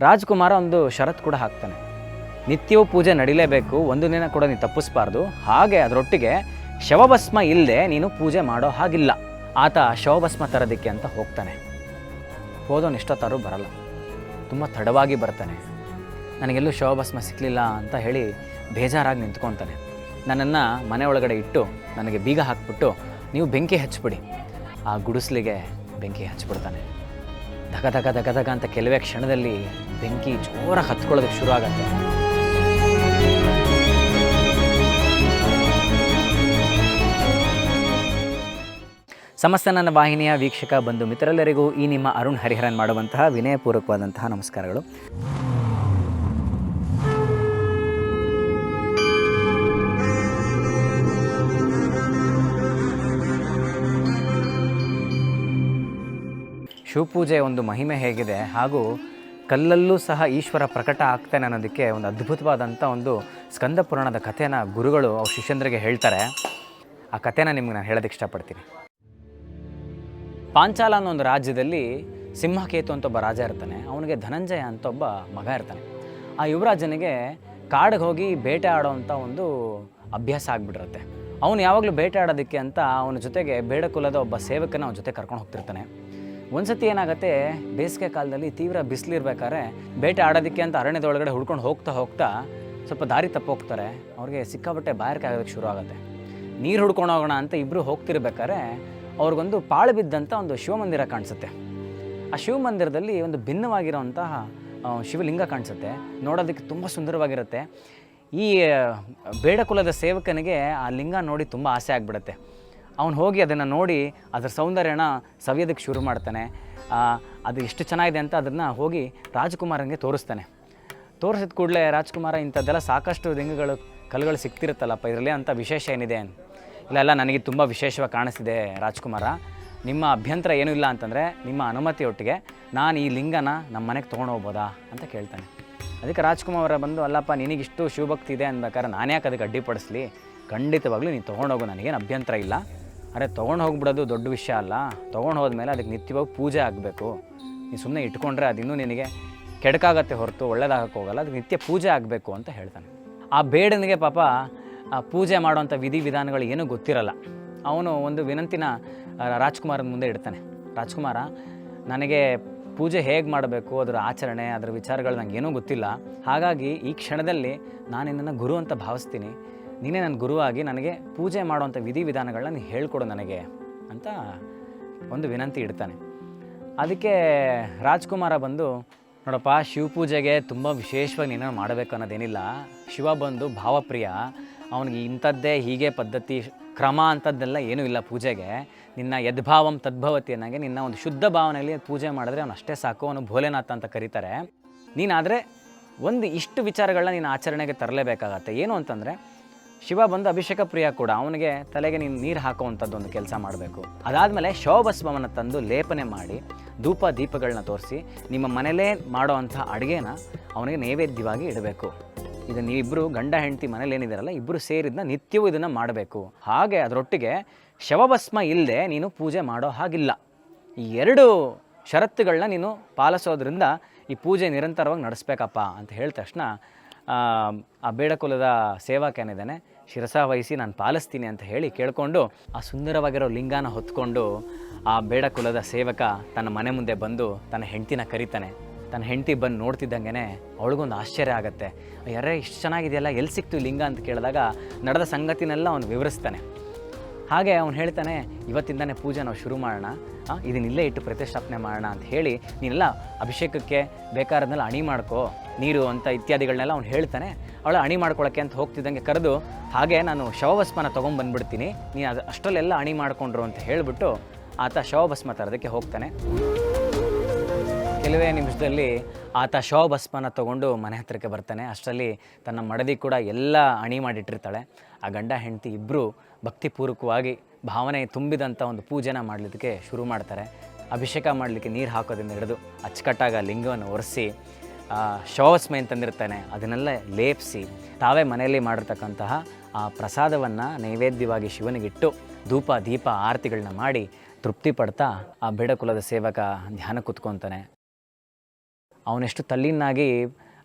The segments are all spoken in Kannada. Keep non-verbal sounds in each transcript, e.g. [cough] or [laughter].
ರಾಜ್ಕುಮಾರ ಒಂದು ಷರತ್ ಕೂಡ ಹಾಕ್ತಾನೆ. ನಿತ್ಯವೂ ಪೂಜೆ ನಡೀಲೇಬೇಕು, ಒಂದು ದಿನ ಕೂಡ ನೀನು ತಪ್ಪಿಸ್ಬಾರ್ದು. ಹಾಗೆ ಅದರೊಟ್ಟಿಗೆ ಶವಭಸ್ಮ ಇಲ್ಲದೆ ನೀನು ಪೂಜೆ ಮಾಡೋ ಹಾಗಿಲ್ಲ. ಆತ ಶವಭಸ್ಮ ತರೋದಕ್ಕೆ ಅಂತ ಹೋಗ್ತಾನೆ. ಹೋದವನು ಎಷ್ಟೊತ್ತಾರು ಬರಲ್ಲ. ತುಂಬ ತಡವಾಗಿ ಬರ್ತಾನೆ. ನನಗೆಲ್ಲೂ ಶವಭಸ್ಮ ಸಿಕ್ಕಲಿಲ್ಲ ಅಂತ ಹೇಳಿ ಬೇಜಾರಾಗಿ ನಿಂತ್ಕೊತಾನೆ ನನ್ನನ್ನು ಮನೆ ಒಳಗಡೆ ಇಟ್ಟು ನನಗೆ ಬೀಗ ಹಾಕ್ಬಿಟ್ಟು ನೀವು ಬೆಂಕಿ ಹಚ್ಬಿಡಿ. ಆ ಗುಡಿಸ್ಲಿಗೆ ಬೆಂಕಿ ಹಚ್ಬಿಡ್ತಾನೆ. ಧಗ ಧಗ ಧಗ ಧಗ ಅಂತ ಕೆಲವೇ ಕ್ಷಣದಲ್ಲಿ ಬೆಂಕಿ ಜೋರಾಗಿ ಹತ್ಕೊಳ್ಳೋದಕ್ಕೆ ಶುರು ಆಗತ್ತೆ. ಸಮಸ್ತ ನನ್ನ ವಾಹಿನಿಯ ವೀಕ್ಷಕ ಬಂಧು ಮಿತ್ರರೆಲ್ಲರಿಗೂ ಈ ನಿಮ್ಮ ಅರುಣ್ ಹರಿಹರನ್ ಮಾಡುವಂತಹ ವಿನಯಪೂರ್ವಕವಾದಂತಹ ನಮಸ್ಕಾರಗಳು. ಶಿವಪೂಜೆ ಒಂದು ಮಹಿಮೆ ಹೇಗಿದೆ ಹಾಗೂ ಕಲ್ಲಲ್ಲೂ ಸಹ ಈಶ್ವರ ಪ್ರಕಟ ಆಗ್ತಾನೆ ಅನ್ನೋದಕ್ಕೆ ಒಂದು ಅದ್ಭುತವಾದಂಥ ಒಂದು ಸ್ಕಂದ ಪುರಾಣದ ಕಥೆನ ಗುರುಗಳು ಅವ್ರ ಶಿಷ್ಯಂದ್ರಿಗೆ ಹೇಳ್ತಾರೆ. ಆ ಕಥೆನ ನಿಮ್ಗೆ ನಾನು ಹೇಳೋದಕ್ಕೆ ಇಷ್ಟಪಡ್ತೀನಿ. ಪಾಂಚಾಲ ಅನ್ನೋ ಒಂದು ರಾಜ್ಯದಲ್ಲಿ ಸಿಂಹಕೇತು ಅಂತ ಒಬ್ಬ ರಾಜ ಇರ್ತಾನೆ. ಅವನಿಗೆ ಧನಂಜಯ ಅಂತ ಒಬ್ಬ ಮಗ ಇರ್ತಾನೆ. ಆ ಯುವರಾಜನಿಗೆ ಕಾಡಿಗೆ ಹೋಗಿ ಬೇಟೆ ಆಡೋವಂಥ ಒಂದು ಅಭ್ಯಾಸ ಆಗಿಬಿಟ್ಟಿರುತ್ತೆ. ಅವನು ಯಾವಾಗಲೂ ಬೇಟೆ ಆಡೋದಕ್ಕೆ ಅಂತ ಅವನ ಜೊತೆಗೆ ಬೇಡ ಕುಲದ ಒಬ್ಬ ಸೇವಕನ ಅವನ ಜೊತೆ ಕರ್ಕೊಂಡು ಹೋಗ್ತಿರ್ತಾನೆ. ಒಂದ್ಸತಿ ಏನಾಗುತ್ತೆ, ಬೇಸಿಗೆ ಕಾಲದಲ್ಲಿ ತೀವ್ರ ಬಿಸಿಲಿರ್ಬೇಕಾದ್ರೆ ಬೇಟೆ ಆಡೋದಕ್ಕೆ ಅಂತ ಅರಣ್ಯದೊಳಗಡೆ ಹುಡ್ಕೊಂಡು ಹೋಗ್ತಾ ಹೋಗ್ತಾ ಸ್ವಲ್ಪ ದಾರಿ ತಪ್ಪು ಹೋಗ್ತಾರೆ. ಅವ್ರಿಗೆ ಸಿಕ್ಕಾಬಟ್ಟೆ ಬಾಯಾರಿಕೆ ಆಗೋದಕ್ಕೆ ಶುರು ಆಗುತ್ತೆ. ನೀರು ಹುಡ್ಕೊಂಡು ಹೋಗೋಣ ಅಂತ ಇಬ್ಬರು ಹೋಗ್ತಿರ್ಬೇಕಾದ್ರೆ ಅವ್ರಿಗೊಂದು ಪಾಳು ಬಿದ್ದಂಥ ಒಂದು ಶಿವಮಂದಿರ ಕಾಣಿಸುತ್ತೆ. ಆ ಶಿವಮಂದಿರದಲ್ಲಿ ಒಂದು ಭಿನ್ನವಾಗಿರೋಂತಹ ಶಿವಲಿಂಗ ಕಾಣಿಸುತ್ತೆ. ನೋಡೋದಕ್ಕೆ ತುಂಬ ಸುಂದರವಾಗಿರುತ್ತೆ. ಈ ಬೇಡಕುಲದ ಬೇಡ ಕುಲದ ಸೇವಕನಿಗೆ ಆ ಲಿಂಗ ನೋಡಿ ತುಂಬ ಆಸೆ ಆಗಿಬಿಡುತ್ತೆ. ಅವನು ಹೋಗಿ ಅದನ್ನು ನೋಡಿ ಅದರ ಸೌಂದರ್ಯನ ಸವಿಯೋದಕ್ಕೆ ಶುರು ಮಾಡ್ತಾನೆ. ಅದು ಎಷ್ಟು ಚೆನ್ನಾಗಿದೆ ಅಂತ ಅದನ್ನು ಹೋಗಿ ರಾಜಕುಮಾರನಿಗೆ ತೋರಿಸ್ತಾನೆ. ತೋರಿಸಿದ ಕೂಡಲೇ ರಾಜ್ಕುಮಾರ ಇಂಥದ್ದೆಲ್ಲ ಸಾಕಷ್ಟು ಲಿಂಗಗಳು ಕಲ್ಲುಗಳು ಸಿಗ್ತಿರುತ್ತಲ್ಲಪ್ಪ ಇದರಲ್ಲಿ? ಅಂತ ವಿಶೇಷ ಏನಿದೆ? ಇಲ್ಲೆಲ್ಲ ಇಲ್ಲ, ನನಗೆ ತುಂಬ ವಿಶೇಷವಾಗಿ ಕಾಣಿಸ್ತಿದೆ ರಾಜ್ಕುಮಾರ. ನಿಮ್ಮ ಅಭ್ಯಂತರ ಏನೂ ಇಲ್ಲ ಅಂತಂದರೆ ನಿಮ್ಮ ಅನುಮತಿಯೊಟ್ಟಿಗೆ ನಾನು ಈ ಲಿಂಗನ ನಮ್ಮ ಮನೆಗೆ ತೊಗೊಂಡು ಹೋಗ್ಬೋದಾ ಅಂತ ಕೇಳ್ತಾನೆ. ಅದಕ್ಕೆ ರಾಜ್ಕುಮಾರ ಬಂದು, ಅಲ್ಲಪ್ಪ ನಿನಗಿಷ್ಟು ಶಿವಭಕ್ತಿ ಇದೆ ಅನ್ಬೇಕಾದ್ರೆ ನಾನು ಯಾಕೆ ಅದಕ್ಕೆ ಅಡ್ಡಿಪಡಿಸ್ಲಿ ಖಂಡಿತವಾಗ್ಲೂ ನೀನು ತೊಗೊಂಡೋಗು ನನಗೇನು ಅಭ್ಯಂತರ ಇಲ್ಲ. ಅರೆ, ತೊಗೊಂಡು ಹೋಗ್ಬಿಡೋದು ದೊಡ್ಡ ವಿಷಯ ಅಲ್ಲ. ತೊಗೊಂಡು ಹೋದ್ಮೇಲೆ ಅದಕ್ಕೆ ನಿತ್ಯವಾಗಿ ಪೂಜೆ ಆಗಬೇಕು. ನೀನು ಸುಮ್ಮನೆ ಇಟ್ಕೊಂಡ್ರೆ ಅದಿನ್ನೂ ನಿನಗೆ ಕೆಡಕಾಗತ್ತೆ ಹೊರತು, ಒಳ್ಳೇದಾಗಕ್ಕೆ ಹೋಗಲ್ಲ. ಅದಕ್ಕೆ ನಿತ್ಯ ಪೂಜೆ ಆಗಬೇಕು ಅಂತ ಹೇಳ್ತಾನೆ. ಆ ಬೇಡನಿಗೆ ಪಾಪ, ಆ ಪೂಜೆ ಮಾಡುವಂಥ ವಿಧಿವಿಧಾನಗಳು ಏನೂ ಗೊತ್ತಿರಲ್ಲ. ಅವನು ಒಂದು ವಿನಂತಿನ ರಾಜ್ಕುಮಾರನ ಮುಂದೆ ಇಡ್ತಾನೆ. ರಾಜ್ಕುಮಾರ, ನನಗೆ ಪೂಜೆ ಹೇಗೆ ಮಾಡಬೇಕು? ಅದರ ಆಚರಣೆ, ಅದರ ವಿಚಾರಗಳು ನನಗೇನೂ ಗೊತ್ತಿಲ್ಲ. ಹಾಗಾಗಿ ಈ ಕ್ಷಣದಲ್ಲಿ ನಾನು ನಿನ್ನನ್ನು ಗುರು ಅಂತ ಭಾವಿಸ್ತೀನಿ. ನೀನೇ ನನ್ನ ಗುರುವಾಗಿ ನನಗೆ ಪೂಜೆ ಮಾಡುವಂಥ ವಿಧಿವಿಧಾನಗಳನ್ನ ನೀನು ಹೇಳ್ಕೊಡು ನನಗೆ ಅಂತ ಒಂದು ವಿನಂತಿ ಇಡ್ತಾನೆ. ಅದಕ್ಕೆ ರಾಜ್ಕುಮಾರ ಬಂದು, ನೋಡಪ್ಪ ಶಿವಪೂಜೆಗೆ ತುಂಬ ವಿಶೇಷವಾಗಿ ನೀನು ಮಾಡಬೇಕು ಅನ್ನೋದೇನಿಲ್ಲ. ಶಿವ ಬಂದು ಭಾವಪ್ರಿಯ, ಅವನಿಗೆ ಇಂಥದ್ದೇ ಹೀಗೆ ಪದ್ಧತಿ, ಕ್ರಮ ಅಂಥದ್ದೆಲ್ಲ ಏನೂ ಇಲ್ಲ ಪೂಜೆಗೆ. ನಿನ್ನ ಯದ್ಭಾವಂ ತದ್ಭವತಿ ಅನ್ನಂಗೆ ನಿನ್ನ ಒಂದು ಶುದ್ಧ ಭಾವನೆಯಲ್ಲಿ ಪೂಜೆ ಮಾಡಿದ್ರೆ ಅವನು ಅಷ್ಟೇ ಸಾಕು, ಅವನು ಭೋಲೆನಾಥ ಅಂತ ಕರೀತಾರೆ. ನೀನಾದರೆ ಒಂದು ಇಷ್ಟು ವಿಚಾರಗಳನ್ನ ನೀನು ಆಚರಣೆಗೆ ತರಲೇಬೇಕಾಗತ್ತೆ. ಏನು ಅಂತಂದರೆ ಶಿವ ಬಂದು ಅಭಿಷೇಕ ಪ್ರಿಯ ಕೂಡ ಅವನಿಗೆ ತಲೆಗೆ ನೀನು ನೀರು ಹಾಕುವಂಥದ್ದು ಒಂದು ಕೆಲಸ ಮಾಡಬೇಕು. ಅದಾದಮೇಲೆ ಶವಭಸ್ಮವನ್ನು ತಂದು ಲೇಪನೆ ಮಾಡಿ ಧೂಪ ದೀಪಗಳನ್ನ ತೋರಿಸಿ ನಿಮ್ಮ ಮನೇಲೇ ಮಾಡೋವಂಥ ಅಡುಗೆನ ಅವನಿಗೆ ನೈವೇದ್ಯವಾಗಿ ಇಡಬೇಕು. ಇದು ನೀವಿಬ್ಬರು ಗಂಡ ಹೆಂಡತಿ ಮನೇಲಿ ಏನಿದಾರಲ್ಲ ಇಬ್ಬರು ಸೇರಿದ್ನ ನಿತ್ಯವೂ ಇದನ್ನು ಮಾಡಬೇಕು. ಹಾಗೆ ಅದರೊಟ್ಟಿಗೆ ಶವಭಸ್ಮ ಇಲ್ಲದೆ ನೀನು ಪೂಜೆ ಮಾಡೋ ಹಾಗಿಲ್ಲ. ಈ ಎರಡು ಷರತ್ತುಗಳನ್ನ ನೀನು ಪಾಲಿಸೋದ್ರಿಂದ ಈ ಪೂಜೆ ನಿರಂತರವಾಗಿ ನಡೆಸ್ಬೇಕಪ್ಪ ಅಂತ ಹೇಳಿದ ತಕ್ಷಣ ಆ, ಬೇಡಕುಲದ ಸೇವಕ ಏನಿದ್ದಾನೆ ಶಿರಸ ವಹಿಸಿ ನಾನು ಪಾಲಿಸ್ತೀನಿ ಅಂತ ಹೇಳಿ ಕೇಳಿಕೊಂಡು ಆ ಸುಂದರವಾಗಿರೋ ಲಿಂಗಾನ ಹೊತ್ಕೊಂಡು ಆ ಬೇಡಕುಲದ ಸೇವಕ ತನ್ನ ಮನೆ ಮುಂದೆ ಬಂದು ತನ್ನ ಹೆಂಡ್ತಿನ ಕರೀತಾನೆ. ತನ್ನ ಹೆಂಡತಿ ಬಂದು ನೋಡ್ತಿದ್ದಂಗೆ ಅವಳಿಗೊಂದು ಆಶ್ಚರ್ಯ ಆಗುತ್ತೆ. ಯಾರೇ ಇಷ್ಟು ಚೆನ್ನಾಗಿದೆಯಲ್ಲ ಎಲ್ಲಿ ಸಿಕ್ತು ಲಿಂಗ ಅಂತ ಕೇಳಿದಾಗ ನಡೆದ ಸಂಗತಿನೆಲ್ಲ ಅವನು ವಿವರಿಸ್ತಾನೆ. ಹಾಗೆ ಅವನು ಹೇಳ್ತಾನೆ ಇವತ್ತಿಂದನೇ ಪೂಜೆ ನಾವು ಶುರು ಮಾಡೋಣ ಇದನ್ನಿಲ್ಲೇ ಇಟ್ಟು ಪ್ರತಿಷ್ಠಾಪನೆ ಮಾಡೋಣ ಅಂತ ಹೇಳಿ ನೀನೆಲ್ಲ ಅಭಿಷೇಕಕ್ಕೆ ಬೇಕಾದನ್ನೆಲ್ಲ ಅಣಿ ಮಾಡ್ಕೋ ನೀರು ಅಂತ ಇತ್ಯಾದಿಗಳನ್ನೆಲ್ಲ ಅವ್ನು ಹೇಳ್ತಾನೆ. ಅವಳ ಅಣಿ ಮಾಡ್ಕೊಳಕ್ಕೆ ಅಂತ ಹೋಗ್ತಿದ್ದಂಗೆ ಕರೆದು, ಹಾಗೆ ನಾನು ಶವಭಸ್ಮನ ತೊಗೊಂಬಂದ್ಬಿಡ್ತೀನಿ. ನೀನು ಅದು, ಅಷ್ಟರಲ್ಲೆಲ್ಲ ಅಣಿ ಮಾಡಿಕೊಂಡ್ರು ಅಂತ ಹೇಳಿಬಿಟ್ಟು ಆತ ಶವಭಸ್ಮ ತರೋದಕ್ಕೆ ಹೋಗ್ತಾನೆ. ಕೆಲವೇ ನಿಮಿಷದಲ್ಲಿ ಆತ ಶವಭಸ್ಮನ ತಗೊಂಡು ಮನೆ ಹತ್ತಿರಕ್ಕೆ ಬರ್ತಾನೆ. ಅಷ್ಟರಲ್ಲಿ ತನ್ನ ಮಡದಿ ಕೂಡ ಎಲ್ಲ ಅಣಿ ಮಾಡಿಟ್ಟಿರ್ತಾಳೆ. ಆ ಗಂಡ, ಹೆಂಡತಿ ಇಬ್ಬರು ಭಕ್ತಿಪೂರ್ವಕವಾಗಿ ಭಾವನೆ ತುಂಬಿದಂಥ ಒಂದು ಪೂಜೆನ ಮಾಡಲಿಕ್ಕೆ ಶುರು ಮಾಡ್ತಾರೆ. ಅಭಿಷೇಕ ಮಾಡಲಿಕ್ಕೆ ನೀರು ಹಾಕೋದ್ರಿಂದ ಹಿಡಿದು ಅಚ್ಚುಕಟ್ಟಾಗ ಲಿಂಗವನ್ನು ಒರೆಸಿ ಶವಭಸ್ಮ ಏನು ತಂದಿರ್ತಾನೆ ಅದನ್ನೆಲ್ಲ ಲೇಪಿಸಿ ತಾವೇ ಮನೆಯಲ್ಲಿ ಮಾಡಿರ್ತಕ್ಕಂತಹ ಆ ಪ್ರಸಾದವನ್ನು ನೈವೇದ್ಯವಾಗಿ ಶಿವನಿಗಿಟ್ಟು ಧೂಪ, ದೀಪ ಆರತಿಗಳನ್ನ ಮಾಡಿ ತೃಪ್ತಿ ಪಡ್ತಾ ಆ ಬೇಡಕುಲದ ಸೇವಕ ಧ್ಯಾನ ಕೂತ್ಕೊತಾನೆ. ಅವನೆಷ್ಟು ತಲ್ಲೀನಾಗಿ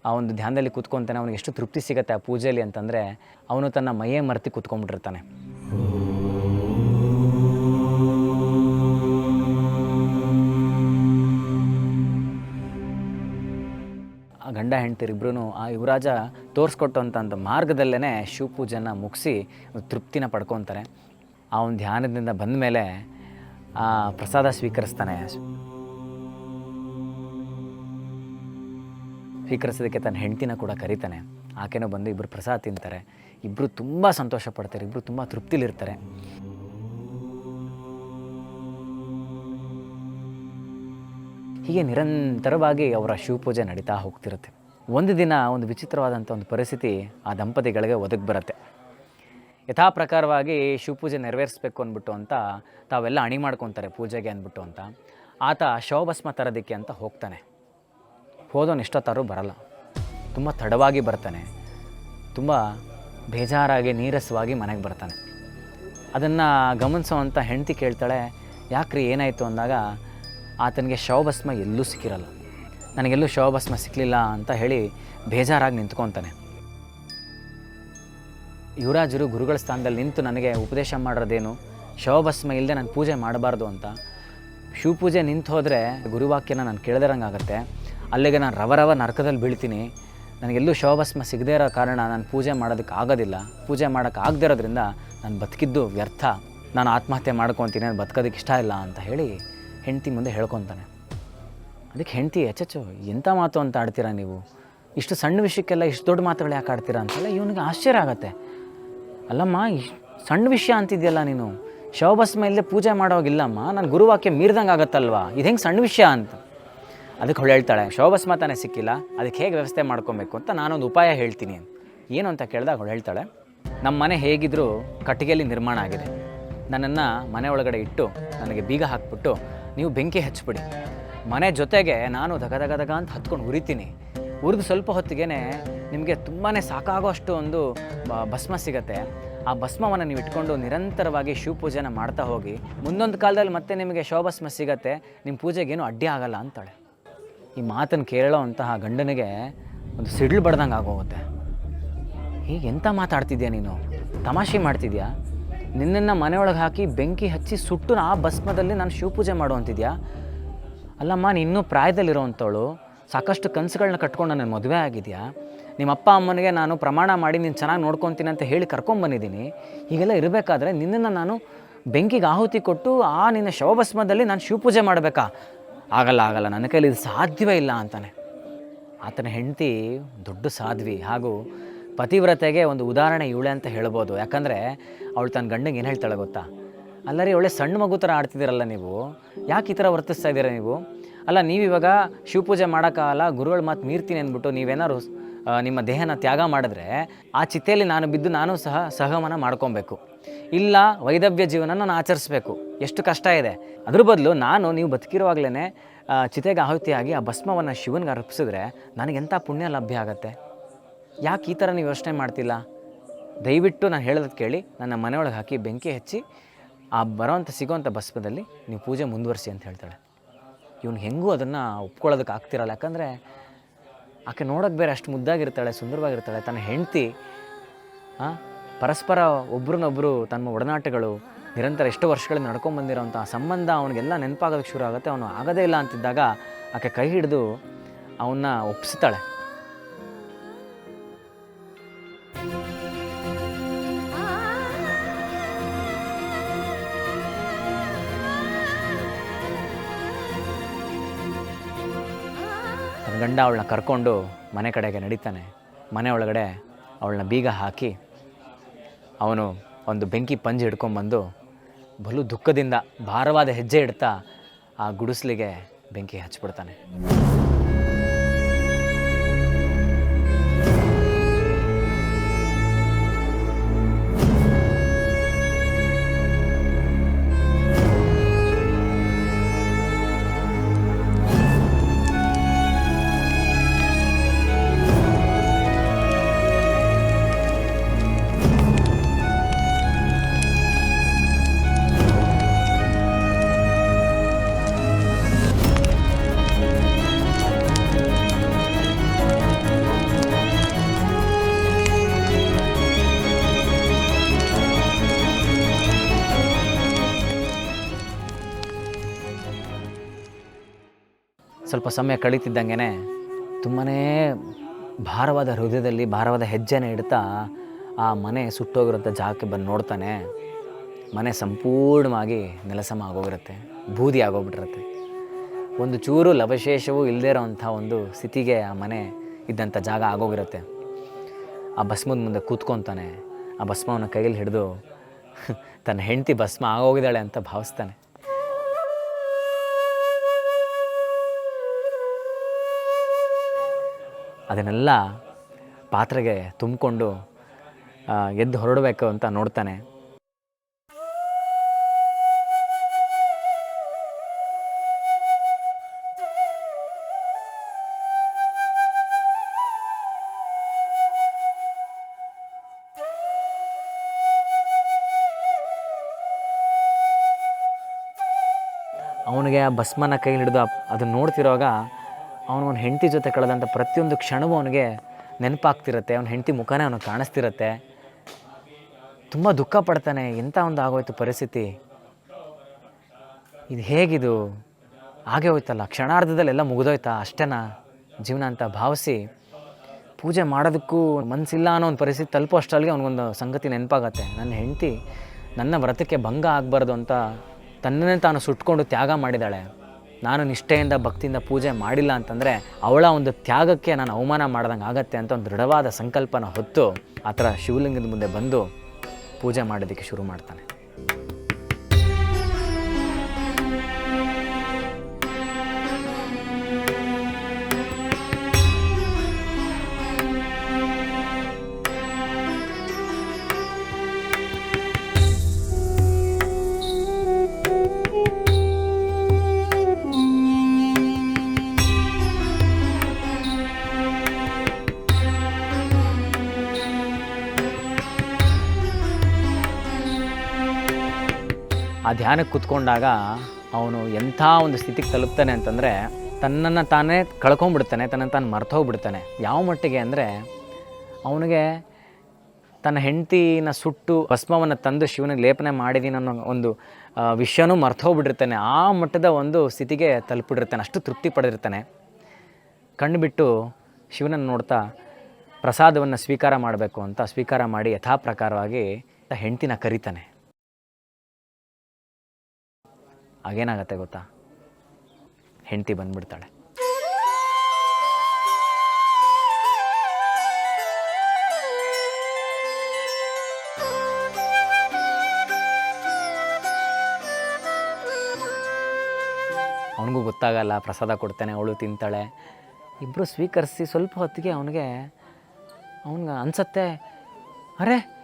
ಆ ಒಂದು ಧ್ಯಾನದಲ್ಲಿ ಕೂತ್ಕೊತಾನೆ, ಅವನಿಗೆ ಎಷ್ಟು ತೃಪ್ತಿ ಸಿಗುತ್ತೆ ಆ ಪೂಜೆಯಲ್ಲಿ ಅಂತಂದರೆ ಅವನು ತನ್ನ ಮೈಯೇ ಮರೆತಿ ಕೂತ್ಕೊಂಡ್ಬಿಟ್ಟಿರ್ತಾನೆ. ಗಂಡ ಹೆಂಡ್ತಿರಿಬ್ರು ಆ ಯುವರಾಜ ತೋರಿಸ್ಕೊಟ್ಟಂಥ ಮಾರ್ಗದಲ್ಲೇ ಶಿವಪೂಜೆನ ಮುಗಿಸಿ ತೃಪ್ತಿನ ಪಡ್ಕೊತಾರೆ. ಆ ಒಂದು ಧ್ಯಾನದಿಂದ ಬಂದ ಮೇಲೆ ಆ ಪ್ರಸಾದ ಸ್ವೀಕರಿಸ್ತಾನೆ ಸ್ವೀಕರಿಸೋದಕ್ಕೆ ತನ್ನ ಹೆಂಡ್ತಿನ ಕೂಡ ಕರೀತಾನೆ. ಆಕೆನೂ ಬಂದು ಇಬ್ಬರು ಪ್ರಸಾದ ತಿಂತಾರೆ. ಇಬ್ಬರು ತುಂಬ ಸಂತೋಷ ಪಡ್ತಾರೆ. ಇಬ್ಬರು ತುಂಬ ತೃಪ್ತಿಲಿರ್ತಾರೆ. ಹೀಗೆ ನಿರಂತರವಾಗಿ ಅವರ ಶಿವಪೂಜೆ ನಡೀತಾ ಹೋಗ್ತಿರುತ್ತೆ. ಒಂದು ದಿನ ಒಂದು ವಿಚಿತ್ರವಾದಂಥ ಒಂದು ಪರಿಸ್ಥಿತಿ ಆ ದಂಪತಿಗಳಿಗೆ ಒದಗಿ ಬರುತ್ತೆ. ಯಥಾ ಪ್ರಕಾರವಾಗಿ ಶಿವಪೂಜೆ ನೆರವೇರಿಸ್ಬೇಕು ಅಂದ್ಬಿಟ್ಟು ಅಂತ ತಾವೆಲ್ಲ ಅಣಿ ಮಾಡ್ಕೊತಾರೆ ಪೂಜೆಗೆ ಅಂದ್ಬಿಟ್ಟು ಅಂತ. ಆತ ಶವಭಸ್ಮ ತರೋದಕ್ಕೆ ಅಂತ ಹೋಗ್ತಾನೆ. ಹೋದವನು ಎಷ್ಟೊತ್ತಾರು ಬರಲ್ಲ. ತುಂಬ ತಡವಾಗಿ ಬರ್ತಾನೆ. ತುಂಬ ಬೇಜಾರಾಗಿ, ನೀರಸವಾಗಿ ಮನೆಗೆ ಬರ್ತಾನೆ. ಅದನ್ನು ಗಮನಿಸೋವಂಥ ಹೆಂಡತಿ ಕೇಳ್ತಾಳೆ, ಯಾಕ್ರಿ ಏನಾಯಿತು? ಅಂದಾಗ, ಆತನಿಗೆ ಶವಭಸ್ಮ ಎಲ್ಲೂ ಸಿಕ್ಕಿರಲ್ಲ. ನನಗೆಲ್ಲೂ ಶವಭಸ್ಮ ಸಿಕ್ಕಲಿಲ್ಲ ಅಂತ ಹೇಳಿ ಬೇಜಾರಾಗಿ ನಿಂತ್ಕೊತಾನೆ ಯುವರಾಜರು ಗುರುಗಳ ಸ್ಥಾನದಲ್ಲಿ ನಿಂತು ನನಗೆ ಉಪದೇಶ ಮಾಡೋದೇನು ಶವಭಸ್ಮ ಇಲ್ಲದೆ ನಾನು ಪೂಜೆ ಮಾಡಬಾರ್ದು ಅಂತ. ಶಿವಪೂಜೆ ನಿಂತು ಹೋದರೆ ಗುರುವಾಕ್ಯನ ನಾನು ಕೇಳ್ದಿರಂಗಾಗತ್ತೆ ಅಲ್ಲಿಗೆ ನಾನು ರವರವ ರವ ನರಕದಲ್ಲಿ ಬೀಳ್ತೀನಿ. ನನಗೆಲ್ಲೂ ಶವಭಸ್ಮ ಸಿಗದೇ ಇರೋ ಕಾರಣ ನಾನು ಪೂಜೆ ಮಾಡೋದಕ್ಕೆ ಆಗೋದಿಲ್ಲ. ಪೂಜೆ ಮಾಡೋಕ್ಕೆ ಆಗದೇ ಇರೋದ್ರಿಂದ ನಾನು ಬದುಕಿದ್ದು ವ್ಯರ್ಥ. ನಾನು ಆತ್ಮಹತ್ಯೆ ಮಾಡ್ಕೊತೀನಿ ನಾನು ಬದುಕೋದಕ್ಕೆ ಇಷ್ಟ ಇಲ್ಲ ಅಂತ ಹೇಳಿ ಹೆಂಡತಿ ಮುಂದೆ ಹೇಳ್ಕೊತಾನೆ ಅದಕ್ಕೆ ಹೆಂಡತಿ ಎಚ್ಚೆಚ್ಚು ಎಂಥ ಮಾತು ಅಂತ ಆಡ್ತೀರಾ ನೀವು? ಇಷ್ಟು ಸಣ್ಣ ವಿಷಯಕ್ಕೆಲ್ಲ ಇಷ್ಟು ದೊಡ್ಡ ಮಾತುಗಳು ಯಾಕೆ ಆಡ್ತೀರಾ ಅಂತೆಲ್ಲ ಇವನಿಗೆ ಆಶ್ಚರ್ಯ ಆಗತ್ತೆ. ಅಲ್ಲಮ್ಮ ಸಣ್ಣ ವಿಷಯ ಅಂತಿದ್ಯಲ್ಲ ನೀನು? ಶವಭಸ್ಮ ಇಲ್ಲದೆ ಪೂಜೆ ಮಾಡೋವಾಗಿಲ್ಲಮ್ಮ ನಾನು ಗುರುವಾಕ್ಯ ಮೀರಿದಂಗೆ ಆಗತ್ತಲ್ವಾ? ಇದು ಹೆಂಗೆ ಸಣ್ಣ ವಿಷಯ ಅಂತ. ಅದಕ್ಕೆ ಅವಳು ಹೇಳ್ತಾಳೆ, ಶವಭಸ್ಮ ತಾನೇ ಸಿಕ್ಕಿಲ್ಲ, ಅದಕ್ಕೆ ಹೇಗೆ ವ್ಯವಸ್ಥೆ ಮಾಡ್ಕೊಬೇಕು ಅಂತ ನಾನೊಂದು ಉಪಾಯ ಹೇಳ್ತೀನಿ ಏನು ಅಂತ ಕೇಳಿದಾಗ ಅವಳು ಹೇಳ್ತಾಳೆ ನಮ್ಮ ಮನೆ ಹೇಗಿದ್ದರೂ ಕಟ್ಟಿಗೆಯಲ್ಲಿ ನಿರ್ಮಾಣ ಆಗಿದೆ. ನನ್ನನ್ನು ಮನೆ ಒಳಗಡೆ ಇಟ್ಟು, ನನಗೆ ಬೀಗ ಹಾಕ್ಬಿಟ್ಟು, ನೀವು ಬೆಂಕಿ ಹಚ್ಬಿಡಿ. ಮನೆ ಜೊತೆಗೆ ನಾನು ದಗ ದಗ ದಗ ಅಂತ ಹತ್ಕೊಂಡು ಉರಿತೀನಿ. ಉರಿದು ಸ್ವಲ್ಪ ಹೊತ್ತಿಗೆ ನಿಮಗೆ ತುಂಬಾ ಸಾಕಾಗೋ ಅಷ್ಟು ಒಂದು ಭಸ್ಮ ಸಿಗತ್ತೆ. ಆ ಭಸ್ಮವನ್ನು ನೀವು ಇಟ್ಕೊಂಡು ನಿರಂತರವಾಗಿ ಶಿವಪೂಜೆನ ಮಾಡ್ತಾ ಹೋಗಿ, ಮುಂದೊಂದು ಕಾಲದಲ್ಲಿ ಮತ್ತೆ ನಿಮಗೆ ಶವಭಸ್ಮ ಸಿಗತ್ತೆ ನಿಮ್ಮ ಪೂಜೆಗೇನು ಅಡ್ಡಿ ಆಗಲ್ಲ ಅಂತಾಳೆ. ಈ ಮಾತನ್ನು ಕೇಳೋ ಅಂತಹ ಗಂಡನಿಗೆ ಒಂದು ಸಿಡ್ಲು ಬಡ್ದಂಗೆ ಆಗೋಗುತ್ತೆ. ಹೀಗೆ ಎಂಥ ಮಾತಾಡ್ತಿದ್ಯಾ ನೀನು? ತಮಾಷೆ ಮಾಡ್ತಿದ್ಯಾ? ನಿನ್ನನ್ನು ಮನೆಯೊಳಗೆ ಹಾಕಿ ಬೆಂಕಿ ಹಚ್ಚಿ ಸುಟ್ಟು ಆ ಭಸ್ಮದಲ್ಲಿ ನಾನು ಶಿವಪೂಜೆ ಮಾಡುವಂತಿದ್ಯಾ ಅಲ್ಲಮ್ಮ, ನೀನು ಇನ್ನೂ ಪ್ರಾಯದಲ್ಲಿರೋವಂಥವಳು ಸಾಕಷ್ಟು ಕನಸುಗಳನ್ನ ಕಟ್ಕೊಂಡು ನನ್ನ ಮದುವೆ ಆಗಿದೆಯಾ? ನಿಮ್ಮ ಅಪ್ಪ ಅಮ್ಮನಿಗೆ ನಾನು ಪ್ರಮಾಣ ಮಾಡಿ ನೀನು ಚೆನ್ನಾಗಿ ನೋಡ್ಕೊತೀನಿ ಅಂತ ಹೇಳಿ ಕರ್ಕೊಂಬಂದಿದ್ದೀನಿ ಹೀಗೆಲ್ಲ ಇರಬೇಕಾದ್ರೆ ನಿನ್ನನ್ನು ನಾನು ಬೆಂಕಿಗೆ ಆಹುತಿ ಕೊಟ್ಟು ಆ ನಿನ್ನ ಶವಭಸ್ಮದಲ್ಲಿ ನಾನು ಶಿವಪೂಜೆ ಮಾಡಬೇಕಾ? ಆಗಲ್ಲ ಆಗಲ್ಲ, ನನ್ನ ಕೈಲಿ ಇದು ಸಾಧ್ಯವೇ ಇಲ್ಲ ಅಂತಾನೆ. ಆತನ ಹೆಂಡತಿ ದೊಡ್ಡ ಸಾಧ್ವಿ ಹಾಗೂ ಪತಿವ್ರತೆಗೆ ಒಂದು ಉದಾಹರಣೆ ಇವಳೆ ಅಂತ ಹೇಳ್ಬೋದು. ಯಾಕಂದರೆ ಅವಳು ತನ್ನ ಗಂಡಂಗೆ ಏನು ಹೇಳ್ತಾಳೆ ಗೊತ್ತಾ? ಅಲ್ಲ ರೀ ಒಳ್ಳೆ ಸಣ್ಣ ಮಗು ಥರ ಆಡ್ತಿದ್ದೀರಲ್ಲ ನೀವು. ಯಾಕೆ ಈ ಥರ ವರ್ತಿಸ್ತಾ ಇದ್ದೀರಾ ನೀವು? ಅಲ್ಲ, ನೀವಿವಾಗ ಶಿವಪೂಜೆ ಮಾಡೋಕ್ಕಾಗಲ್ಲ, ಗುರುಗಳ ಮಾತು ಮೀರ್ತೀನಿ ಅಂದ್ಬಿಟ್ಟು ನೀವೇನಾದ್ರು ನಿಮ್ಮ ದೇಹನ ತ್ಯಾಗ ಮಾಡಿದ್ರೆ ಆ ಚಿತೆಯಲ್ಲಿ ನಾನು ಬಿದ್ದು ನಾನು ಸಹ ಸಹಮನ ಮಾಡ್ಕೊಬೇಕು. ಇಲ್ಲ, ವೈದವ್ಯ ಜೀವನ ನಾನು ಆಚರಿಸ್ಬೇಕು. ಎಷ್ಟು ಕಷ್ಟ ಇದೆ. ಅದ್ರ ಬದಲು ನಾನು, ನೀವು ಬದುಕಿರುವಾಗಲೇ ಚಿತೆಗೆ ಆಹುತಿಯಾಗಿ ಆ ಭಸ್ಮವನ್ನು ಶಿವನಿಗೆ ಅರ್ಪಿಸಿದ್ರೆ ನನಗೆಂಥ ಪುಣ್ಯ ಲಭ್ಯ ಆಗತ್ತೆ? ಯಾಕೆ ಈ ಥರ ನೀವು ಯೋಚನೆ ಮಾಡ್ತಿಲ್ಲ? ದಯವಿಟ್ಟು ನಾನು ಹೇಳೋದಕ್ಕೆ ಕೇಳಿ, ನನ್ನ ಮನೆಯೊಳಗೆ ಹಾಕಿ ಬೆಂಕಿ ಹಚ್ಚಿ ಆ ಬರೋವಂಥ ಸಿಗೋವಂಥ ಭಸ್ಮದಲ್ಲಿ ನೀವು ಪೂಜೆ ಮುಂದುವರಿಸಿ ಅಂತ ಹೇಳ್ತಾಳೆ. ಇವನು ಹೆಂಗೂ ಅದನ್ನು ಒಪ್ಕೊಳ್ಳೋದಕ್ಕೆ ಆಗ್ತಿರಲ್ಲ. ಯಾಕಂದರೆ ಆಕೆ ನೋಡೋಕ್ಕೆ ಬೇರೆ ಅಷ್ಟು ಮುದ್ದಾಗಿರ್ತಾಳೆ, ಸುಂದರವಾಗಿರ್ತಾಳೆ. ತನ್ನ ಹೆಂಡತಿ ಪರಸ್ಪರ ಒಬ್ರನ್ನೊಬ್ಬರು ತಮ್ಮ ಒಡನಾಟಗಳು ನಿರಂತರ ಎಷ್ಟೋ ವರ್ಷಗಳಿಂದ ನಡ್ಕೊಂಬಂದಿರೋಂಥ ಸಂಬಂಧ ಅವನಿಗೆಲ್ಲ ನೆನಪಾಗೋದಕ್ಕೆ ಶುರು ಆಗುತ್ತೆ. ಅವನು ಆಗೋದೇ ಇಲ್ಲ ಅಂತಿದ್ದಾಗ ಆಕೆ ಕೈ ಹಿಡಿದು ಅವನ್ನ ಒಪ್ಪಿಸ್ತಾಳೆ ಗಂಡ ಅವಳನ್ನ ಕರ್ಕೊಂಡು ಮನೆ ಕಡೆಗೆ ನಡೀತಾನೆ. ಮನೆ ಒಳಗಡೆ ಅವಳನ್ನ ಬೀಗ ಹಾಕಿ ಅವನು ಒಂದು ಬೆಂಕಿ ಪಂಜಿ ಹಿಡ್ಕೊಂಬಂದು ಬಲು ದುಃಖದಿಂದ ಭಾರವಾದ ಹೆಜ್ಜೆ ಇಡ್ತಾ ಆ ಗುಡಿಸ್ಲಿಗೆ ಬೆಂಕಿ ಹಚ್ಬಿಡ್ತಾನೆ. ಸ್ವಲ್ಪ ಸಮಯ ಕಳೀತಿದ್ದಂಗೆ ತುಂಬಾ ಭಾರವಾದ ಹೃದಯದಲ್ಲಿ, ಭಾರವಾದ ಹೆಜ್ಜೆನ ಇಡ್ತಾ ಆ ಮನೆ ಸುಟ್ಟೋಗಿರೋಂಥ ಜಾಗಕ್ಕೆ ಬಂದು ನೋಡ್ತಾನೆ. ಮನೆ ಸಂಪೂರ್ಣವಾಗಿ ನೆಲಸಮ ಆಗೋಗಿರುತ್ತೆ, ಬೂದಿ ಆಗೋಗ್ಬಿಟ್ಟಿರುತ್ತೆ. ಒಂದು ಚೂರು ಲವಶೇಷವೂ ಇಲ್ಲದೇ ಇರೋವಂಥ ಒಂದು ಸ್ಥಿತಿಗೆ ಆ ಮನೆ ಇದ್ದಂಥ ಜಾಗ ಆಗೋಗಿರುತ್ತೆ. ಆ ಭಸ್ಮದ ಮುಂದೆ ಕೂತ್ಕೊತಾನೆ. ಆ ಭಸ್ಮವನ್ನು ಕೈಯಲ್ಲಿ ಹಿಡಿದು, [laughs] ತನ್ನ ಹೆಂಡತಿ ಭಸ್ಮ ಆಗೋಗಿದ್ದಾಳೆ ಅಂತ ಭಾವಿಸ್ತಾನೆ. ಅದನ್ನೆಲ್ಲ ಪಾತ್ರೆಗೆ ತುಂಬಿಕೊಂಡು ಎದ್ದು ಹೊರಡಬೇಕು ಅಂತ ನೋಡ್ತಾನೆ. ಅವನಿಗೆ ಆ ಭಸ್ಮನ ಕೈಲಿ ಹಿಡಿದು ಅದನ್ನು ನೋಡ್ತಿರುವಾಗ ಅವನ ಹೆಂಡತಿ ಜೊತೆ ಕಳೆದಂಥ ಪ್ರತಿಯೊಂದು ಕ್ಷಣವೂ ಅವನಿಗೆ ನೆನಪಾಗ್ತಿರುತ್ತೆ, ಅವನ ಹೆಂಡತಿ ಮುಖನೇ ಅವನಿಗೆ ಕಾಣಿಸ್ತಿರುತ್ತೆ. ತುಂಬ ದುಃಖ ಪಡ್ತಾನೆ, ಎಂಥ ಒಂದು ಆಗೋಯ್ತು ಪರಿಸ್ಥಿತಿ. ಇದು ಹೇಗಿದು? ಹಾಗೆ ಹೋಯ್ತಲ್ಲ ಕ್ಷಣಾರ್ಧದಲ್ಲೆಲ್ಲ ಮುಗಿದೋಯ್ತಾ? ಅಷ್ಟೇನಾ? ಜೀವನ ಅಂತ ಭಾವಿಸಿ ಪೂಜೆ ಮಾಡೋದಕ್ಕೂ ಮನಸ್ಸಿಲ್ಲ ಅನ್ನೋ ಒಂದು ಪರಿಸ್ಥಿತಿ ತಲುಪೋ ಅಷ್ಟರಲ್ಲಿ ಅವನಿಗೊಂದು ಸಂಗತಿ ನೆನಪಾಗತ್ತೆ. ನನ್ನ ಹೆಂಡತಿ ನನ್ನ ವ್ರತಕ್ಕೆ ಭಂಗ ಆಗಬಾರ್ದು ಅಂತ ತನ್ನನ್ನೇ ತಾನು ಸುಟ್ಕೊಂಡು ತ್ಯಾಗ ಮಾಡಿದ್ದಾಳೆ. ನಾನು ನಿಷ್ಠೆಯಿಂದ ಭಕ್ತಿಯಿಂದ ಪೂಜೆ ಮಾಡಿಲ್ಲ ಅಂತಂದರೆ ಅವಳ ಒಂದು ತ್ಯಾಗಕ್ಕೆ ನಾನು ಅವಮಾನ ಮಾಡ್ದಂಗೆ ಆಗತ್ತೆ ಅಂತ ಒಂದು ದೃಢವಾದ ಸಂಕಲ್ಪನ ಹೊತ್ತು ಆ ಥರ ಶಿವಲಿಂಗದ ಮುಂದೆ ಬಂದು ಪೂಜೆ ಮಾಡೋದಕ್ಕೆ ಶುರು ಮಾಡ್ತಾನೆ. ಆ ಧ್ಯಾನಕ್ಕೆ ಕುತ್ಕೊಂಡಾಗ ಅವನು ಎಂಥ ಒಂದು ಸ್ಥಿತಿಗೆ ತಲುಪ್ತಾನೆ ಅಂತಂದರೆ ತನ್ನನ್ನು ತಾನೇ ಕಳ್ಕೊಂಡ್ಬಿಡ್ತಾನೆ ತನ್ನನ್ನು ತಾನು ಮರ್ತೋಗ್ಬಿಡ್ತಾನೆ. ಯಾವ ಮಟ್ಟಿಗೆ ಅಂದರೆ ಅವನಿಗೆ ತನ್ನ ಹೆಂಡತಿನ ಸುಟ್ಟು ಭಸ್ಮವನ್ನು ತಂದು ಶಿವನಿಗೆ ಲೇಪನೆ ಮಾಡಿದೀನಿ ಅನ್ನೋ ಒಂದು ವಿಷಯನೂ ಮರ್ತೋಗ್ಬಿಟ್ಟಿರ್ತಾನೆ. ಆ ಮಟ್ಟದ ಒಂದು ಸ್ಥಿತಿಗೆ ತಲುಪಿಡಿರ್ತಾನೆ ಅಷ್ಟು ತೃಪ್ತಿ ಪಡೆದಿರ್ತಾನೆ. ಬಿಟ್ಟು ಶಿವನನ್ನು ನೋಡ್ತಾ ಪ್ರಸಾದವನ್ನು ಸ್ವೀಕಾರ ಮಾಡಬೇಕು ಅಂತ ಸ್ವೀಕಾರ ಮಾಡಿ ಯಥಾಪ್ರಕಾರವಾಗಿ ಪ್ರಕಾರವಾಗಿ ಹೆಂಡ್ತಿನ ಕರಿತಾನೆ. ಆಗೇನಾಗತ್ತೆ ಗೊತ್ತಾ? ಹೆಂಡತಿ ಬಂದ್ಬಿಡ್ತಾಳೆ. ಅವನಿಗೂ ಗೊತ್ತಾಗಲ್ಲ, ಪ್ರಸಾದ ಕೊಡ್ತಾನೆ, ಅವಳು ತಿಂತಾಳೆ. ಇಬ್ಬರು ಸ್ವೀಕರಿಸಿ ಸ್ವಲ್ಪ ಹೊತ್ತಿಗೆ ಅವನಿಗೆ ಅವನಿಗೆ ಅನಿಸತ್ತೆ, ಅರೆ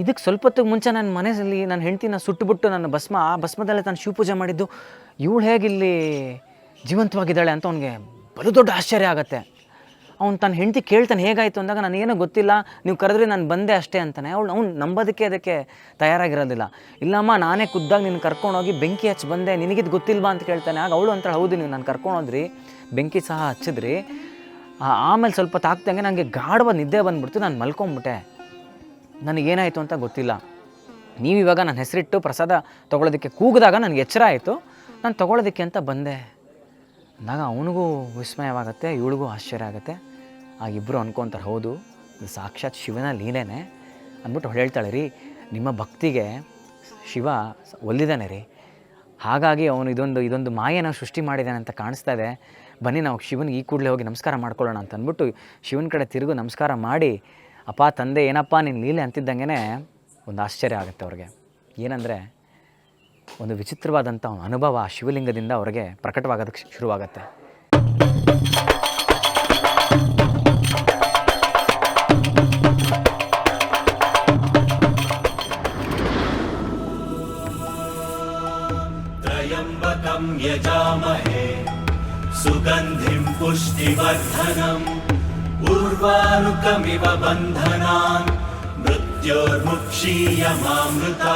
ಇದಕ್ಕೆ ಸ್ವಲ್ಪ ಹೊತ್ತಿಗೆ ಮುಂಚೆ ನನ್ನ ಮನೆಯಲ್ಲಿ ನನ್ನ ಹೆಂಡ್ತಿನ ಸುಟ್ಟುಬಿಟ್ಟು ನನ್ನ ಭಸ್ಮ, ಆ ಭಸ್ಮದಲ್ಲೇ ತಾನು ಶಿವಪೂಜೆ ಮಾಡಿದ್ದು, ಇವಳು ಹೇಗಿಲ್ಲಿ ಜೀವಂತವಾಗಿದ್ದಾಳೆ ಅಂತ ಅವನಿಗೆ ಬಲು ದೊಡ್ಡ ಆಶ್ಚರ್ಯ ಆಗುತ್ತೆ. ಅವ್ನು ತನ್ನ ಹೆಂಡತಿ ಕೇಳ್ತಾನೆ, ಹೇಗಾಯಿತು ಅಂದಾಗ ನಾನು ಏನೂ ಗೊತ್ತಿಲ್ಲ, ನೀವು ಕರೆದ್ರೆ ನಾನು ಬಂದೆ ಅಷ್ಟೇ ಅಂತಾನೆ. ಅವಳು, ಅವ್ನು ನಂಬೋದಕ್ಕೆ ಅದಕ್ಕೆ ತಯಾರಾಗಿರೋದಿಲ್ಲ. ಇಲ್ಲಮ್ಮ, ನಾನೇ ಖುದ್ದಾಗಿ ನಿನ್ನ ಕರ್ಕೊಂಡೋಗಿ ಬೆಂಕಿ ಹಚ್ಚಿ ಬಂದೆ, ನಿನಗಿದು ಗೊತ್ತಿಲ್ವಾ ಅಂತ ಕೇಳ್ತಾನೆ. ಆಗ ಅವಳು ಅಂತ ಹೌದು ನೀವು ನಾನು ಕರ್ಕೊಂಡೋದ್ರಿ ಬೆಂಕಿ ಸಹ ಹಚ್ಚಿದ್ರಿ. ಆಮೇಲೆ ಸ್ವಲ್ಪ ತಾಕ್ದಂಗೆ ನನಗೆ ಗಾಢವ ನಿದ್ದೆ ಬಂದ್ಬಿಡ್ತು, ನಾನು ಮಲ್ಕೊಂಬಿಟ್ಟೆ. ನನಗೇನಾಯಿತು ಅಂತ ಗೊತ್ತಿಲ್ಲ. ನೀವಿವಾಗ ನನ್ನ ಹೆಸರಿಟ್ಟು ಪ್ರಸಾದ ತೊಗೊಳೋದಕ್ಕೆ ಕೂಗಿದಾಗ ನನಗೆ ಎಚ್ಚರ ಆಯಿತು. ನಾನು ತೊಗೊಳೋದಕ್ಕೆ ಅಂತ ಬಂದೆ. ಅಂದಾಗ ಅವನಿಗೂ ವಿಸ್ಮಯವಾಗುತ್ತೆ, ಇವಳಿಗೂ ಆಶ್ಚರ್ಯ ಆಗುತ್ತೆ. ಆ ಇಬ್ಬರು ಅನ್ಕೊತಾರೆ, ಹೌದು ಸಾಕ್ಷಾತ್ ಶಿವನ ಲೀಲೆನೇ. ಅಂದ್ಬಿಟ್ಟು ಅವಳು ಹೇಳ್ತಾಳೆ, ರೀ, ನಿಮ್ಮ ಭಕ್ತಿಗೆ ಶಿವ ಒಲ್ಲಿದ್ದಾನೆ ರೀ. ಹಾಗಾಗಿ ಅವನು ಇದೊಂದು ಇದೊಂದು ಮಾಯನ ಸೃಷ್ಟಿ ಮಾಡಿದ್ದಾನೆ ಅಂತ ಕಾಣಿಸ್ತಾ ಇದೆ. ಬನ್ನಿ ನಾವು ಶಿವನಿಗೆ ಈ ಕೂಡಲೇ ಹೋಗಿ ನಮಸ್ಕಾರ ಮಾಡ್ಕೊಳ್ಳೋಣ ಅಂತ ಅಂದ್ಬಿಟ್ಟು ಶಿವನ ಕಡೆ ತಿರುಗು ನಮಸ್ಕಾರ ಮಾಡಿ ಅಪ್ಪ ತಂದೆ ಏನಪ್ಪ ನಿನ್ನ ಲೀಲೆ ಅಂತಿದ್ದಂಗೆ ಒಂದು ಆಶ್ಚರ್ಯ ಆಗುತ್ತೆ ಅವ್ರಿಗೆ ಏನಂದರೆ ಒಂದು ವಿಚಿತ್ರವಾದಂಥ ಒಂದು ಅನುಭವ ಆ ಶಿವಲಿಂಗದಿಂದ ಅವ್ರಿಗೆ ಪ್ರಕಟವಾಗೋದಕ್ಕೆ ಶುರುವಾಗುತ್ತೆ त्र्यम्बकं यजामहे सुगन्धिं पुष्टिवर्धनम् उर्वारुकमिव बन्धनान् मृत्योर्मुक्षीयमामृता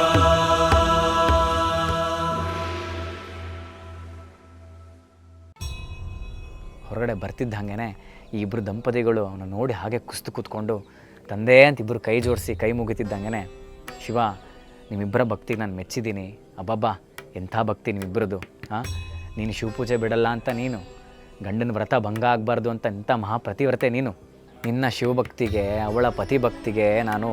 ಹೊರಗಡೆ ಬರ್ತಿದ್ದ ಹಾಗೇ ಈ ಇಬ್ಬರು ದಂಪತಿಗಳು ಅವನು ನೋಡಿ ಹಾಗೆ ಕುಸ್ತು ಕೂತ್ಕೊಂಡು ತಂದೆ ಅಂತ ಇಬ್ಬರು ಕೈ ಜೋಡಿಸಿ ಕೈ ಮುಗಿತಿದ್ದಂಗೆ ಶಿವ ನಿಮ್ಮಿಬ್ಬರ ಭಕ್ತಿಗೆ ನಾನು ಮೆಚ್ಚಿದ್ದೀನಿ ಅಬ್ಬಬ್ಬಾ ಎಂಥ ಭಕ್ತಿ ನಿಮ್ಮಿಬ್ಬರದು ಹಾಂ ನೀನು ಶಿವಪೂಜೆ ಬಿಡಲ್ಲ ಅಂತ ನೀನು ಗಂಡನ ವ್ರತ ಭಂಗ ಆಗಬಾರ್ದು ಅಂತ ಇಂಥ ಮಹಾಪ್ರತಿವ್ರತೆ ನೀನು. ನಿನ್ನ ಶಿವಭಕ್ತಿಗೆ, ಅವಳ ಪತಿಭಕ್ತಿಗೆ ನಾನು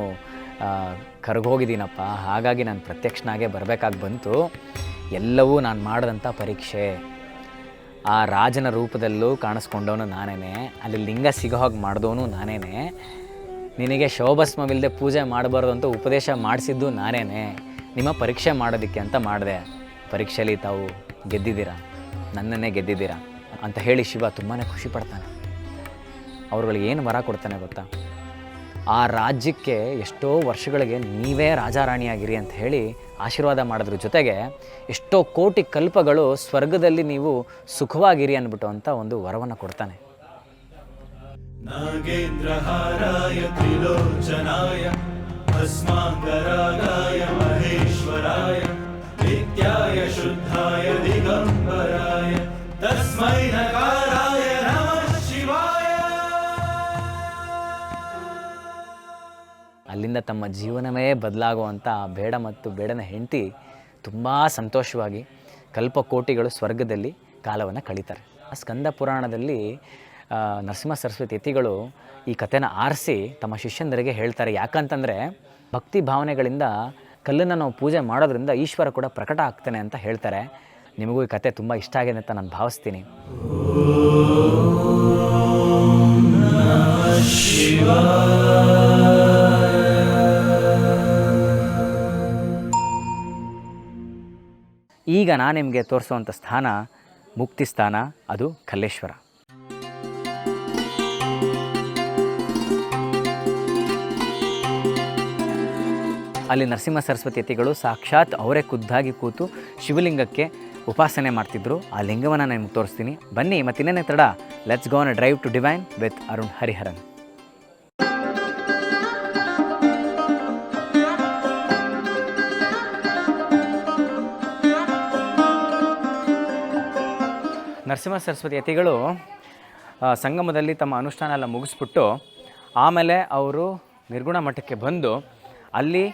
ಕರ್ಗೋಗಿದ್ದೀನಪ್ಪ ಕರಗೋಗಿದ್ದೀನಪ್ಪ. ಹಾಗಾಗಿ ನಾನು ಪ್ರತ್ಯಕ್ಷನಾಗೆ ಬರಬೇಕಾಗಿ ಬಂತು. ಎಲ್ಲವೂ ನಾನು ಮಾಡಿದಂಥ ಪರೀಕ್ಷೆ. ಆ ರಾಜನ ರೂಪದಲ್ಲೂ ಕಾಣಿಸ್ಕೊಂಡವನು ನಾನೇ ಅಲ್ಲಿ ಲಿಂಗ ಸಿಗೋ ಹಾಗೆ ಮಾಡಿದವನು ನಾನೇ ನಿನಗೆ ಶೋಭಸ್ಮವಿಲ್ಲದೆ ಪೂಜೆ ಮಾಡಬಾರ್ದು ಅಂತ ಉಪದೇಶ ಮಾಡಿಸಿದ್ದು ನಾನೇ ನಿಮ್ಮ ಪರೀಕ್ಷೆ ಮಾಡೋದಕ್ಕೆ ಅಂತ ಮಾಡಿದೆ. ಪರೀಕ್ಷೆಯಲ್ಲಿ ತಾವು ಗೆದ್ದಿದ್ದೀರಾ? ನನ್ನನ್ನೇ ಗೆದ್ದಿದ್ದೀರಾ? ಅಂತ ಹೇಳಿ ಶಿವ ತುಂಬಾ ಖುಷಿ ಪಡ್ತಾನೆ. ಅವ್ರುಗಳಿಗೆ ಏನು ವರ ಕೊಡ್ತಾನೆ ಗೊತ್ತಾ? ಆ ರಾಜ್ಯಕ್ಕೆ ಎಷ್ಟೋ ವರ್ಷಗಳಿಗೆ ನೀವೇ ರಾಜಾರಾಣಿಯಾಗಿರಿ ಅಂತ ಹೇಳಿ ಆಶೀರ್ವಾದ ಮಾಡಿದ್ರು. ಜೊತೆಗೆ ಎಷ್ಟೋ ಕೋಟಿ ಕಲ್ಪಗಳು ಸ್ವರ್ಗದಲ್ಲಿ ನೀವು ಸುಖವಾಗಿರಿ ಅಂದ್ಬಿಟ್ಟು ಅಂತ ಒಂದು ವರವನ್ನು ಕೊಡ್ತಾನೆ. ನಾಗೇಂದ್ರಹಾರಾಯ ತ್ರಿಲೋಚನಾಯ ಮಹೇಶ್ವರಾಯ, ನಿತ್ಯಾಯ ಶುದ್ಧಾಯ ದಿಗಂಬರಾಯ. ಅಲ್ಲಿಂದ ತಮ್ಮ ಜೀವನವೇ ಬದಲಾಗುವಂಥ ಬೇಡ ಮತ್ತು ಬೇಡನ ಹೆಂಡತಿ ತುಂಬ ಸಂತೋಷವಾಗಿ ಕಲ್ಪಕೋಟಿಗಳು ಸ್ವರ್ಗದಲ್ಲಿ ಕಾಲವನ್ನು ಕಳೀತಾರೆ. ಆ ಸ್ಕಂದ ಪುರಾಣದಲ್ಲಿ ನರಸಿಂಹ ಸರಸ್ವತಿ ಯತಿಗಳು ಈ ಕಥೆನ ಆರಿಸಿ ತಮ್ಮ ಶಿಷ್ಯಂದರಿಗೆ ಹೇಳ್ತಾರೆ. ಯಾಕಂತಂದರೆ ಭಕ್ತಿ ಭಾವನೆಗಳಿಂದ ಕಲ್ಲನ್ನು ನಾವು ಪೂಜೆ ಮಾಡೋದ್ರಿಂದ ಈಶ್ವರ ಕೂಡ ಪ್ರಕಟ ಆಗ್ತಾನೆ ಅಂತ ಹೇಳ್ತಾರೆ. ನಿಮಗೂ ಈ ಕತೆ ತುಂಬ ಇಷ್ಟ ಆಗಿದೆ ಅಂತ ನಾನು ಭಾವಿಸ್ತೀನಿ. ಈಗ ನಾನು ನಿಮಗೆ ತೋರಿಸುವಂಥ ಸ್ಥಾನ ಮುಕ್ತಿ ಸ್ಥಾನ, ಅದು ಕಲ್ಲೇಶ್ವರ. ಅಲ್ಲಿ ನರಸಿಂಹ ಸರಸ್ವತಿ ಯತಿಗಳು ಸಾಕ್ಷಾತ್ ಅವರೇ ಖುದ್ದಾಗಿ ಕೂತು ಶಿವಲಿಂಗಕ್ಕೆ ಉಪಾಸನೆ ಮಾಡ್ತಿದ್ರು. ಆ ಲಿಂಗವನ್ನು ನಾನು ನಿಮ್ಗೆ ತೋರಿಸ್ತೀನಿ. ಬನ್ನಿ ಮತ್ತಿನ್ನೇನೇ ತಡ. Let's go on drive to divine with Arun Hariharan Narasimha Saraswati ಯತಿಗಳು ಸಂಗಮದಲ್ಲಿ ತಮ್ಮ ಅನುಷ್ಠಾನ ಎಲ್ಲ ಮುಗಿಸ್ಬಿಟ್ಟು ಆಮೇಲೆ ಅವರು ನಿರ್ಗುಣ ಮಠಕ್ಕೆ ಬಂದು ಅಲ್ಲಿ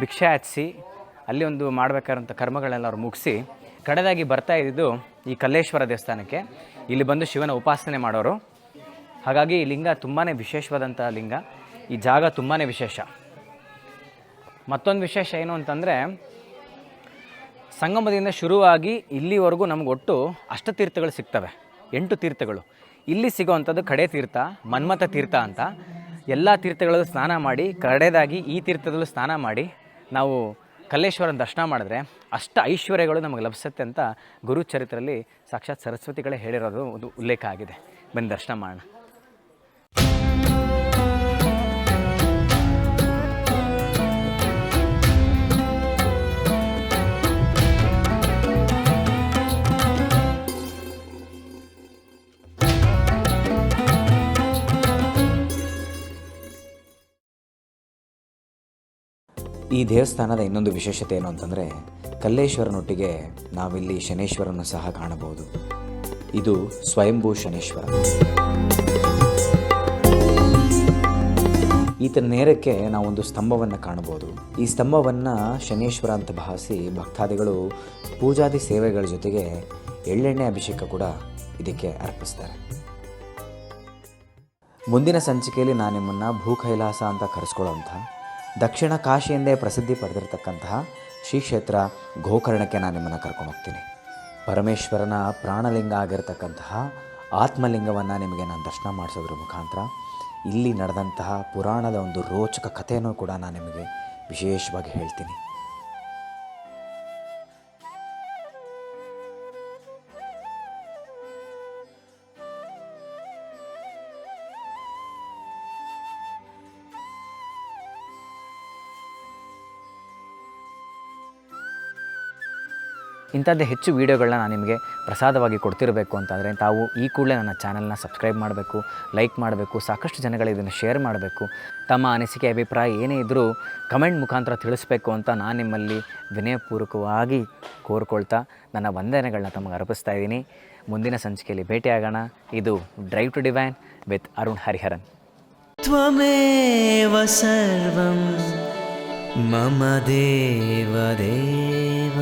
ಭಿಕ್ಷೆ ಹಚ್ಚಿಸಿ ಅಲ್ಲಿ ಒಂದು ಮಾಡಬೇಕಾದಂಥ ಕರ್ಮಗಳೆಲ್ಲ ಅವ್ರು ಮುಗಿಸಿ ಕಡೆದಾಗಿ ಬರ್ತಾ ಇದ್ದಿದ್ದು ಈ ಕಲ್ಲೇಶ್ವರ ದೇವಸ್ಥಾನಕ್ಕೆ. ಇಲ್ಲಿ ಬಂದು ಶಿವನ ಉಪಾಸನೆ ಮಾಡೋರು. ಹಾಗಾಗಿ ಈ ಲಿಂಗ ತುಂಬಾ ವಿಶೇಷವಾದಂಥ ಲಿಂಗ. ಈ ಜಾಗ ತುಂಬಾ ವಿಶೇಷ. ಮತ್ತೊಂದು ವಿಶೇಷ ಏನು ಅಂತಂದರೆ, ಸಂಗಮದಿಂದ ಶುರುವಾಗಿ ಇಲ್ಲಿವರೆಗೂ ನಮ್ಗೆ ಒಟ್ಟು ಅಷ್ಟತೀರ್ಥಗಳು ಸಿಗ್ತವೆ. ಎಂಟು ತೀರ್ಥಗಳು. ಇಲ್ಲಿ ಸಿಗೋವಂಥದ್ದು ಕಡೆ ತೀರ್ಥ, ಮನ್ಮಥ ತೀರ್ಥ ಅಂತ. ಎಲ್ಲ ತೀರ್ಥಗಳಲ್ಲೂ ಸ್ನಾನ ಮಾಡಿ, ಕಡೆದಾಗಿ ಈ ತೀರ್ಥದಲ್ಲೂ ಸ್ನಾನ ಮಾಡಿ ನಾವು ಕಲ್ಲೇಶ್ವರನ ದರ್ಶನ ಮಾಡಿದ್ರೆ ಅಷ್ಟ ಐಶ್ವರ್ಯಗಳು ನಮಗೆ ಲಭಿಸುತ್ತೆ ಅಂತ ಗುರುಚರಿತ್ರಲ್ಲಿ ಸಾಕ್ಷಾತ್ ಸರಸ್ವತಿಗಳೇ ಹೇಳಿರೋದು ಒಂದು ಉಲ್ಲೇಖ ಆಗಿದೆ. ಬಂದು ದರ್ಶನ ಮಾಡೋಣ. ಈ ದೇವಸ್ಥಾನದ ಇನ್ನೊಂದು ವಿಶೇಷತೆ ಏನು ಅಂತಂದರೆ, ಕಲ್ಲೇಶ್ವರನೊಟ್ಟಿಗೆ ನಾವಿಲ್ಲಿ ಶನೇಶ್ವರನ್ನು ಸಹ ಕಾಣಬಹುದು. ಇದು ಸ್ವಯಂಭೂ ಶನೇಶ್ವರ. ಈತನ ನೇರಕ್ಕೆ ನಾವೊಂದು ಸ್ತಂಭವನ್ನು ಕಾಣಬಹುದು. ಈ ಸ್ತಂಭವನ್ನು ಶನೇಶ್ವರ ಅಂತ ಭಾವಿಸಿ ಭಕ್ತಾದಿಗಳು ಪೂಜಾದಿ ಸೇವೆಗಳ ಜೊತೆಗೆ ಎಳ್ಳೆಣ್ಣೆ ಅಭಿಷೇಕ ಕೂಡ ಇದಕ್ಕೆ ಅರ್ಪಿಸ್ತಾರೆ. ಮುಂದಿನ ಸಂಚಿಕೆಯಲ್ಲಿ ನಾನು ನಿಮ್ಮನ್ನು ಭೂಕೈಲಾಸ ಅಂತ ಕರೆಸ್ಕೊಳ್ಳೋಂಥ ದಕ್ಷಿಣ ಕಾಶಿ ಎಂದೇ ಪ್ರಸಿದ್ಧಿ ಪಡೆದಿರತಕ್ಕಂತಹ ಶ್ರೀ ಕ್ಷೇತ್ರ ಗೋಕರ್ಣಕ್ಕೆ ನಾನು ನಿಮ್ಮನ್ನು ಕರ್ಕೊಂಡು ಹೋಗ್ತೀನಿ. ಪರಮೇಶ್ವರನ ಪ್ರಾಣಲಿಂಗ ಆಗಿರತಕ್ಕಂತಹ ಆತ್ಮಲಿಂಗವನ್ನು ನಿಮಗೆ ನಾನು ದರ್ಶನ ಮಾಡಿಸೋದ್ರ ಮುಖಾಂತರ ಇಲ್ಲಿ ನಡೆದಂತಹ ಪುರಾಣದ ಒಂದು ರೋಚಕ ಕಥೆಯನ್ನು ಕೂಡ ನಾನು ನಿಮಗೆ ವಿಶೇಷವಾಗಿ ಹೇಳ್ತೀನಿ. ಇಂಥದ್ದೇ ಹೆಚ್ಚು ವೀಡಿಯೋಗಳನ್ನ ನಾನು ನಿಮಗೆ ಪ್ರಸಾದವಾಗಿ ಕೊಡ್ತಿರಬೇಕು ಅಂತಂದರೆ ತಾವು ಈ ಕೂಡಲೇ ನನ್ನ ಚಾನಲ್ನ ಸಬ್ಸ್ಕ್ರೈಬ್ ಮಾಡಬೇಕು ಲೈಕ್ ಮಾಡಬೇಕು ಸಾಕಷ್ಟು ಜನಗಳಿಗೆ ಇದನ್ನು ಶೇರ್ ಮಾಡಬೇಕು ತಮ್ಮ ಅನಿಸಿಕೆ ಅಭಿಪ್ರಾಯ ಏನೇ ಇದ್ದರೂ ಕಮೆಂಟ್ ಮುಖಾಂತರ ತಿಳಿಸ್ಬೇಕು ಅಂತ ನಾನು ನಿಮ್ಮಲ್ಲಿ ವಿನಯಪೂರ್ವಕವಾಗಿ ಕೋರ್ಕೊಳ್ತಾ ನನ್ನ ವಂದನೆಗಳನ್ನ ತಮಗೆ ಅರ್ಪಿಸ್ತಾ ಇದ್ದೀನಿ ಮುಂದಿನ ಸಂಚಿಕೆಯಲ್ಲಿ ಭೇಟಿಯಾಗೋಣ ಇದು drive to divine with Arun Hariharan त्वमेव सर्वं मम देवदेव